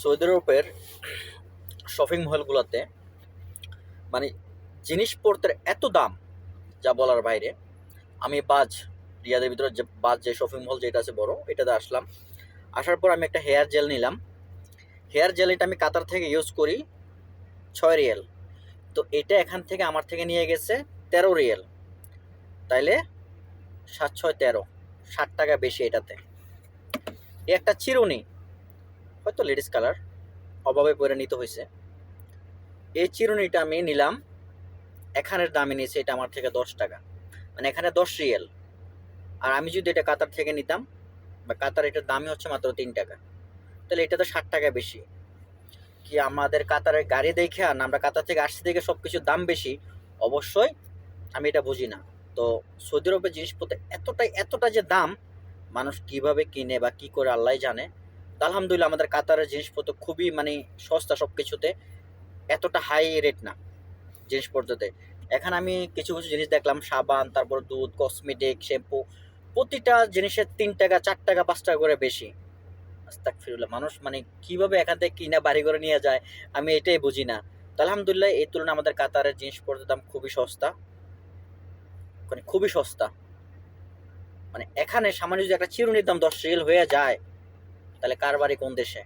Saudi আরবের shopping মলগুলোতে মানে জিনিসপত্রের এত দাম যা বলার বাইরে, আমি বাজ, রিয়াদের ভিতরে যে বাজ যে শপিং মল যেটা আছে বড়, এটাতে আসলাম। আসার পর আমি একটা হেয়ার জেল নিলাম। হেয়ার জেল এটা আমি কাতার থেকে ইউজ করি ছয় রিয়েল। তো এটা এখান থেকে আমার থেকে নিয়ে গেছে তেরো রিয়েল। তাইলে সাত, ছয়, তেরো, ষাট টাকা বেশি এটাতে। একটা চিরুনি। হয়তো লেডিস কালার অভাবে পরে নিতে হয়েছে। এই চিরুনিটা আমি নিলাম। এখানের দামে নিয়েছে এটা আমার থেকে দশ টাকা। মানে এখানে দশ রিয়েল। আর আমি যদি এটা কাতার থেকে নিতাম, বা কাতার এটার দামই হচ্ছে মাত্র তিন টাকা। তাহলে এটা তো ষাট টাকা বেশি। কি আমাদের কাতারের গাড়ি দেখে আর আমরা কাতার থেকে আসছি দেখে সব কিছুর দাম বেশি? অবশ্যই আমি এটা বুঝি না। তো সৌদি আরবের জিনিসপত্র এতটাই, এতটা যে দাম, মানুষ কীভাবে কিনে বা কি করে আল্লাহ জানে। আলহামদুলিল্লাহ আমাদের কাতারের জিনিসপত্র খুবই মানে সস্তা সব কিছুতে এতটা হাই রেট না জিনিসপত্রতে। এখানে আমি কিছু কিছু জিনিস দেখলাম, সাবান, তারপর দুধ কসমেটিক শ্যাম্পু প্রতিটা জিনিসের তিন টাকা, চার টাকা, পাঁচ টাকা করে বেশি। আস্তাক ফিরুল্লাহ মানুষ মানে কীভাবে এখান থেকে কিনা বাড়ি করে নিয়ে যায়, আমি এটাই বুঝি না। তো আলহামদুলিল্লাহ, এই তুলনায় আমাদের কাতারের জিনিসপত্রের দাম খুবই সস্তা। মানে খুবই সস্তা। মানে এখানে সামান্য যদি একটা চিরুনির দাম দশ রিয়েল হয়ে যায় তাহলে কার বাড়ি কোন দেশে?